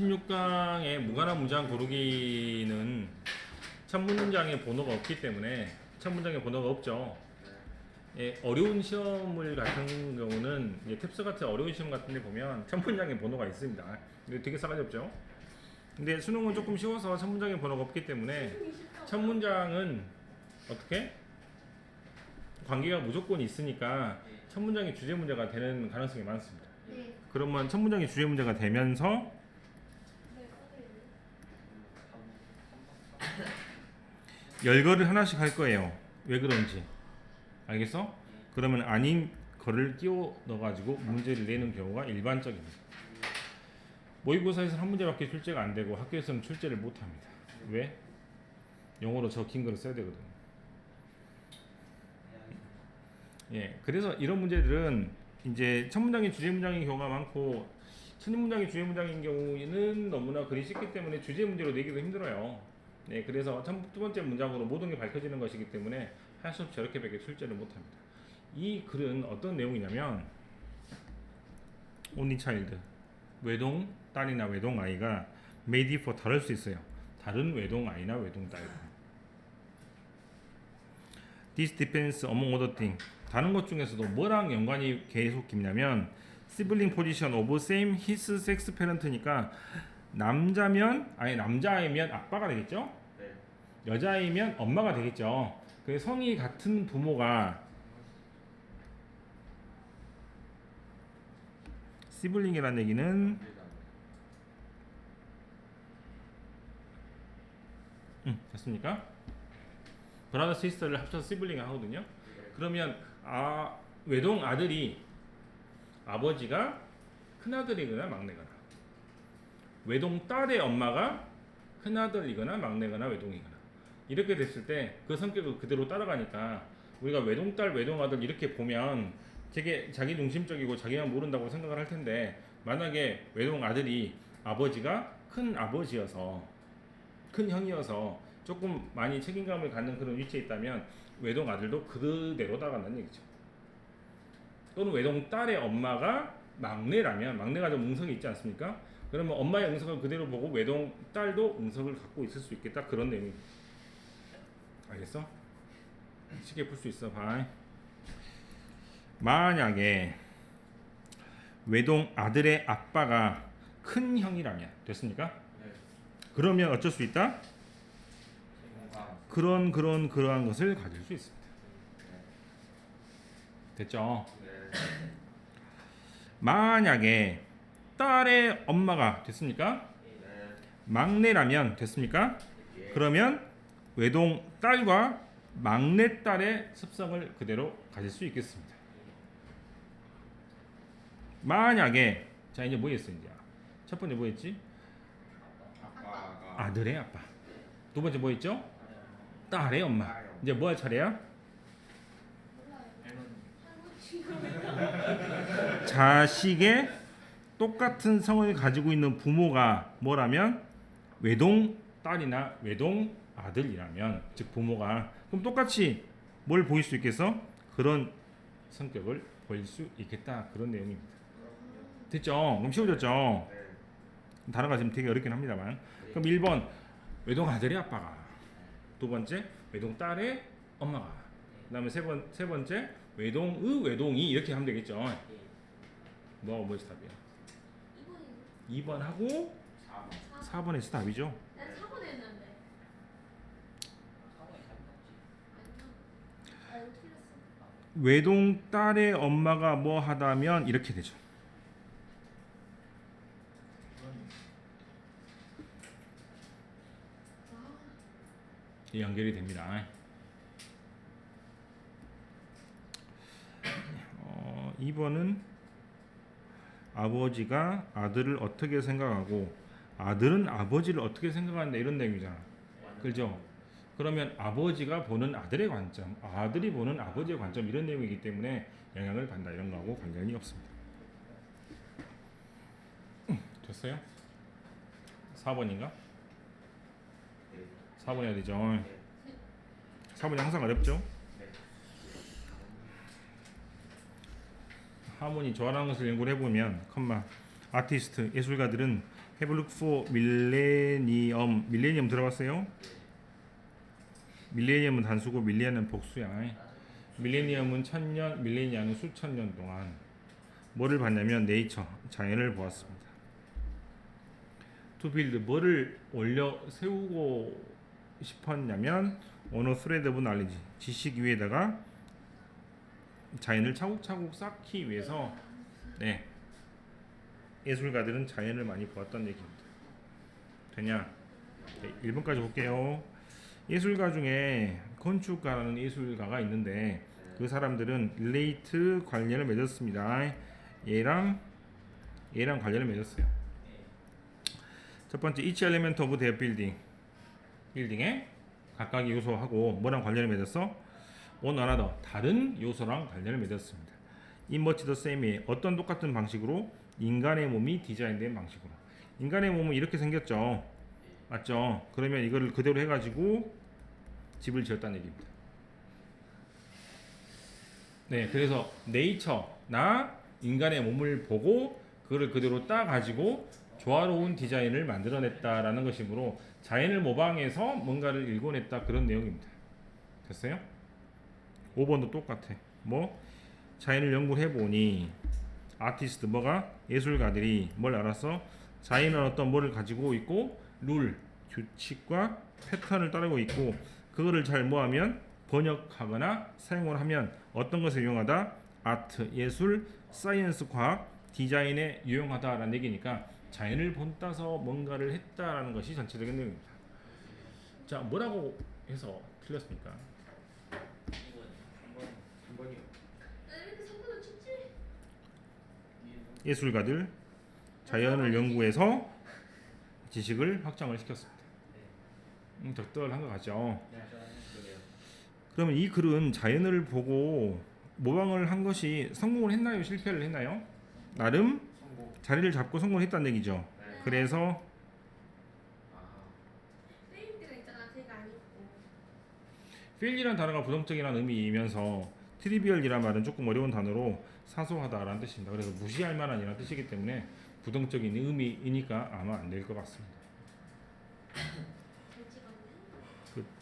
16강의 무관한 문장 고르기는 첫 문장에 번호가 없기 때문에 첫 문장에 번호가 없죠. 예, 어려운 시험을 같은 경우는 이제 탭스 같은 어려운 시험 같은 데 보면 첫 문장에 번호가 있습니다. 근데 되게 싸가지 없죠. 근데 수능은 조금 쉬워서 첫 문장에 번호가 없기 때문에 첫 문장은 어떻게? 관계가 무조건 있으니까 첫 문장이 주제 문제가 되는 가능성이 많습니다. 네. 그러면 첫 문장이 주제 문제가 되면서 열거를 하나씩 할 거예요. 왜 그런지 알겠어? 그러면 아닌 거를 끼워 넣어가지고 문제를 내는 경우가 일반적입니다. 모의고사에서 한 문제밖에 출제가 안 되고 학교에서는 출제를 못 합니다. 왜? 영어로 저긴 거를 써야 되거든요. 예, 그래서 이런 문제들은 이제 첫 문장이 주제 문장인 경우가 많고 첫 문장이 주제 문장인 경우에는 너무나 글이 쉽기 때문에 주제 문제로 내기도 힘들어요. 네, 그래서 첫, 두 번째 문장으로 모든 게 밝혀지는 것이기 때문에 할 수 없이 저렇게밖에 출제를 못합니다. 이 글은 어떤 내용이냐면 child 외동 딸이나 외동 아이가 made for 다를 수 있어요. 다른 외동 아이나 외동 딸. This depends among other things. 다른 것 중에서도 뭐랑 연관이 계속 깊냐면 sibling position of same his sex parent니까 남자면 아니 남자이면 아빠가 되겠죠? 네. 여자이면 엄마가 되겠죠. 그 성이 같은 부모가 시블링이라는 얘기는 음, 됐습니까? 브라더 시스터를 합쳐서 시블링을 하거든요. 그러면 아 외동 아들이 아버지가 큰 아들이거나 막내거나 외동 딸의 엄마가 큰 아들이거나 막내거나 외동이거나 이렇게 됐을 때 그 성격을 그대로 따라가니까 우리가 외동 딸 외동 아들 이렇게 보면 되게 자기 중심적이고 자기만 모른다고 생각을 할 텐데 만약에 외동 아들이 아버지가 큰 아버지여서 큰 형이어서 조금 많이 책임감을 갖는 그런 위치에 있다면 외동 아들도 그대로 따라간다는 얘기죠. 또는 외동 딸의 엄마가 막내라면 막내가 좀 응석이 있지 않습니까? 그러면 엄마의 응석을 그대로 보고 외동 딸도 응석을 갖고 있을 수 있겠다 그런 내용이 알겠어? 쉽게 풀 수 있어 봐. 만약에 외동 아들의 아빠가 큰 형이라면 됐습니까? 네. 그러면 어쩔 수 있다? 그런 그런 그러한 것을 가질 수 있습니다. 됐죠? 네. 만약에 딸의 엄마가 됐습니까? 네. 막내라면 됐습니까? 예. 그러면 외동 딸과 막내 딸의 습성을 그대로 가질 수 있겠습니다. 만약에 자 이제 뭐였어 이제 첫 번째 뭐였지? 아들의 아빠. 두 번째 뭐였죠? 딸의 엄마. 이제 뭐 할 차례야? 자식의 똑같은 성을 가지고 있는 부모가 뭐라면 외동 딸이나 외동 아들이라면 즉 부모가 그럼 똑같이 뭘 보일 수 있겠어? 그런 성격을 보일 수 있겠다 그런 내용입니다. 됐죠? 그럼 쉬워졌죠? 네. 단어가 지금 되게 어렵긴 합니다만 그럼 1번 외동 아들의 아빠가 두 번째 외동 딸의 엄마가 그다음에 세, 번, 세 번째 외동의 외동이 이렇게 하면 되겠죠? 뭐가 뭐지 답이야? 이번이 2번 하고 4번 4번에서 답이죠. 난 4번 했는데. 4번이 답이 없지 아니야. 아 이거 틀렸어. 외동 딸의 엄마가 뭐 하다면 이렇게 되죠. 연결이 됩니다. 어, 2번은 아버지가 아들을 어떻게 생각하고 아들은 아버지를 어떻게 생각하는다 이런 내용이잖아. 그죠? 그러면 아버지가 보는 아들의 관점, 아들이 보는 아버지의 관점 이런 내용이기 때문에 영향을 받는다 이런 거하고 관련이 없습니다. 음, 됐어요? 4번인가? 네. 4번 해야 되죠. 네. 4번이 항상 어렵죠? 네. 하모니 저하라는 것을 연구를 해보면 컴마 아티스트 예술가들은 looked for millennium 밀레니엄 들어봤어요? 밀레니엄은 단수고 밀레니엄은 복수야. 밀레니엄은 천년, 밀레니엄은 수천 년 동안 뭐를 봤냐면 네이처 자연을 보았습니다. build 뭐를 올려 세우고 싶었냐면 언어 of knowledge 지식 위에다가 자연을 차곡차곡 쌓기 위해서 네 예술가들은 자연을 많이 보았다는 얘기입니다. 되냐? 네, 1번까지 볼게요. 예술가 중에 건축가라는 예술가가 있는데 그 사람들은 relate 관련을 맺었습니다. 얘랑 얘랑 관련을 맺었어요. 첫 번째 each element of 빌딩의 각각의 요소하고 뭐랑 관련을 맺었어? another 다른 요소랑 관련을 맺었습니다. in much 어떤 똑같은 방식으로 인간의 몸이 디자인된 방식으로 인간의 몸은 이렇게 생겼죠. 맞죠? 그러면 이거를 그대로 해가지고 집을 지었다는 얘기입니다. 네, 그래서 네이처나 인간의 몸을 보고 그거를 그대로 따 가지고 조화로운 디자인을 만들어냈다라는 것이므로 자연을 모방해서 뭔가를 일궈냈다 그런 내용입니다. 됐어요? 5번도 똑같아. 뭐 자연을 연구해 보니 아티스트 뭐가 예술가들이 뭘 알았어? 자연은 어떤 뭐를 가지고 있고 룰, 규칙과 패턴을 따르고 있고 그거를 잘 모하면 번역하거나 사용을 하면 어떤 것에 유용하다? 아트, 예술, 사이언스, 과학, 디자인에 유용하다라는 얘기니까 자연을 본따서 뭔가를 했다라는 것이 전체적인 내용입니다. 자, 뭐라고 해서 틀렸습니까? 3번이요. 나 이렇게 3번을 쳤지? 예술가들 자연을 연구해서 지식을 확장을 시켰습니다. 음, 적절한 것 같죠. 네. 그러면 이 글은 자연을 보고 모방을 한 것이 성공을 했나요? 실패를 했나요? 나름. 자리를 잡고 성공을 했다는 얘기죠. 네. 그래서 아, 아니고. fail이라는 단어가 부정적이라는 의미이면서 트리비얼이란 말은 조금 어려운 단어로 사소하다라는 뜻입니다. 그래서 무시할 만한이라는 뜻이기 때문에 부정적인 의미이니까 아마 안 될 것 같습니다. 잘 찍었네.